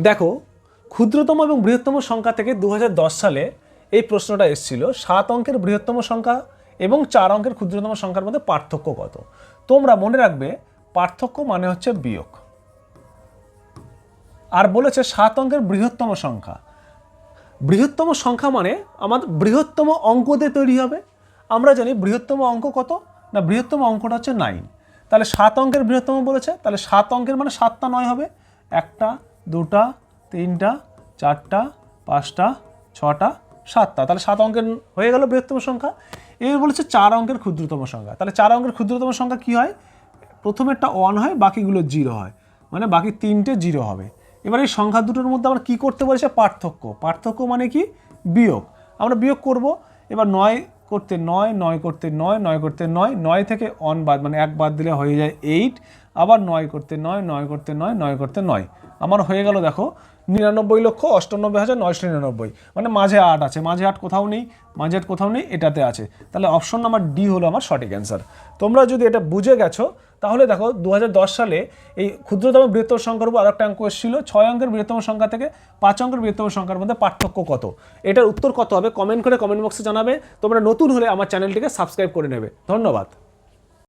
দেখো, ক্ষুদ্রতম এবং বৃহত্তম সংখ্যা থেকে দু হাজার দশ সালে এই প্রশ্নটা এসেছিল, সাত অঙ্কের বৃহত্তম সংখ্যা এবং চার অঙ্কের ক্ষুদ্রতম সংখ্যার মধ্যে পার্থক্য কত? তোমরা মনে রাখবে, পার্থক্য মানে হচ্ছে বিয়োগ। আর বলেছে সাত অঙ্কের বৃহত্তম সংখ্যা। বৃহত্তম সংখ্যা মানে আমাদের বৃহত্তম অঙ্ক দিয়ে তৈরি হবে। আমরা জানি বৃহত্তম অঙ্ক কত? না, বৃহত্তম অঙ্কটা হচ্ছে নাইন। তাহলে সাত অঙ্কের বৃহত্তম বলেছে, তাহলে সাত অঙ্কের মানে সাতটা নয় হবে। একটা দুটা, তিনটা, চারটা, পাঁচটা, ছটা, সাতটা। তাহলে সাত অঙ্কের হয়ে গেল বৃহত্তম সংখ্যা। এবার বলেছে চার অঙ্কের ক্ষুদ্রতম সংখ্যা। তাহলে চার অঙ্কের ক্ষুদ্রতম সংখ্যা কী হয়? প্রথমেরটা ওয়ান হয়, বাকিগুলো জিরো হয়। মানে বাকি তিনটে জিরো হবে। এবার এই সংখ্যা দুটোর মধ্যে আমরা কী করতে বলেছে? পার্থক্য। পার্থক্য মানে কি? বিয়োগ। আমরা বিয়োগ করব। এবার নয় করতে নয় নয় করতে নয় নয় করতে নয় নয় থেকে অন বাদ মানে এক বাদ দিলে হয়ে যায় এইট আবার নয় করতে নয় নয় করতে নয় নয় করতে নয়। আমার হয়ে গেল দেখো নিরানব্বই লক্ষ অষ্টানব্বই হাজার নয়শো নিরানব্বই। মানে মাঝে আট আছে, মাঝে আট কোথাও নেই, মাঝে আট কোথাও নেই, এটাতে আছে। তাহলে অপশন নাম্বার ডি হলো আমার সঠিক অ্যান্সার তোমরা যদি এটা বুঝে গেছো তাহলে দেখো দু হাজার দশ সালে এই ক্ষুদ্রতম বৃহত্তম সংখ্যার উপর আরও আরেকটা অঙ্ক এসেছিল। ছয় অঙ্কের বৃহত্তম সংখ্যা থেকে পাঁচ অঙ্কের বৃহত্তম সংখ্যার মধ্যে পার্থক্য কত? এটার উত্তর কত হবে? কমেন্ট করে কমেন্ট বক্সে জানাবে। তোমরা নতুন হলে আমার চ্যানেলটিকে সাবস্ক্রাইব করে নেবে। ধন্যবাদ।